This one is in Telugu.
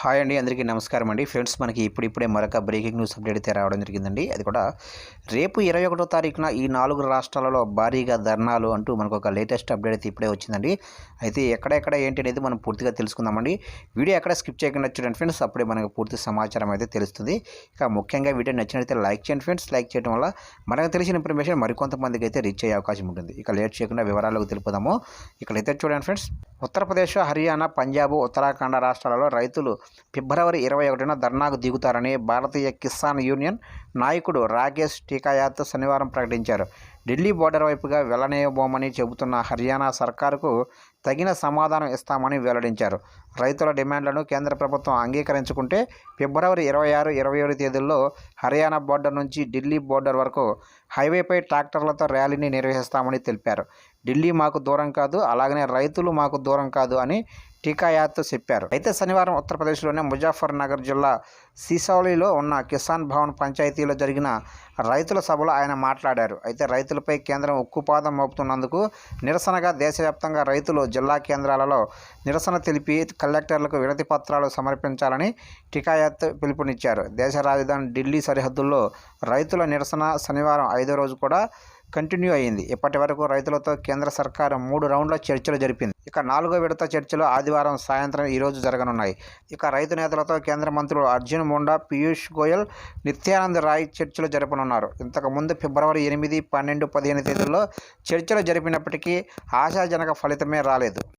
హాయ్ అండి అందరికీ నమస్కారం అండి. ఫ్రెండ్స్ మనకి ఇప్పుడిప్పుడే మరొక బ్రేకింగ్ న్యూస్ అప్డేట్ అయితే రావడం జరిగిందండి. అది కూడా రేపు ఇరవై ఒకటో తారీఖున ఈ నాలుగు రాష్ట్రాలలో భారీగా ధర్నాలు అంటూ మనకు ఒక లేటెస్ట్ అప్డేట్ అయితే ఇప్పుడే వచ్చిందండి. అయితే ఎక్కడెక్కడ ఏంటి అనేది మనం పూర్తిగా తెలుసుకుందామండి. వీడియో ఎక్కడ స్కిప్ చేయకుండా చూడండి ఫ్రెండ్స్ అప్పుడే మనకు పూర్తి సమాచారం అయితే తెలుస్తుంది. ఇక ముఖ్యంగా వీడియో నచ్చినట్లయితే లైక్ చేయండి ఫ్రెండ్స్. లైక్ చేయడం వల్ల మనకు తెలిసిన ఇన్ఫర్మేషన్ మరికొంతమందికి అయితే రీచ్ అయ్యే అవకాశం ఉంటుంది. ఇక లేట్ చేయకుండా వివరాలకు తెలుపుదాము. ఇక్కడైతే చూడండి ఫ్రెండ్స్ ఉత్తరప్రదేశ్ హర్యానా పంజాబ్ ఉత్తరాఖండ్ రాష్ట్రాలలో రైతులు ఫిబ్రవరి ఇరవై ఒకటిన ధర్నాకు దిగుతారని భారతీయ కిసాన్ యూనియన్ నాయకుడు రాకేష్ టీకాయాత్ శనివారం ప్రకటించారు. ఢిల్లీ బోర్డర్ వైపుగా వెళ్ళనేయబోమని చెబుతున్న హర్యానా సర్కారుకు తగిన సమాధానం ఇస్తామని వెల్లడించారు. రైతుల డిమాండ్లను కేంద్ర ప్రభుత్వం అంగీకరించుకుంటే ఫిబ్రవరి ఇరవై ఆరు ఇరవై ఏడు తేదీల్లో హర్యానా బోర్డర్ నుంచి ఢిల్లీ బోర్డర్ వరకు హైవేపై ట్రాక్టర్లతో ర్యాలీని నిర్వహిస్తామని తెలిపారు. ఢిల్లీ మాకు దూరం కాదు అలాగనే రైతులు మాకు దూరం కాదు అని టీకాయాత్ చెప్పారు. అయితే శనివారం ఉత్తరప్రదేశ్లోని ముజాఫర్నగర్ జిల్లా సీసౌలిలో ఉన్న కిసాన్ భవన్ పంచాయతీలో జరిగిన రైతుల సభలో ఆయన మాట్లాడారు. అయితే రైతులపై కేంద్రం ఉక్కుపాదం మోపుతున్నందుకు నిరసనగా దేశవ్యాప్తంగా రైతులు జిల్లా కేంద్రాలలో నిరసన తెలిపి కలెక్టర్లకు వినతి పత్రాలు సమర్పించాలని టికాయత్ పిలుపునిచ్చారు. దేశ రాజధాని ఢిల్లీ సరిహద్దుల్లో రైతుల నిరసన శనివారం ఐదో రోజు కూడా కంటిన్యూ అయింది ఇప్పటి వరకు రైతులతో కేంద్ర సర్కారు మూడు రౌండ్ల చర్చలు జరిపింది. ఇక నాలుగో విడత చర్చలు ఆదివారం సాయంత్రం ఈరోజు జరగనున్నాయి. ఇక రైతు నేతలతో కేంద్ర మంత్రులు అర్జున్ ముండా పీయూష్ గోయల్ నిత్యానంద్ రాయ్ చర్చలు జరపనున్నారు. ఇంతకుముందు ఫిబ్రవరి ఎనిమిది పన్నెండు పదిహేను తేదీల్లో చర్చలు జరిపినప్పటికీ ఆశాజనక ఫలితమే రాలేదు.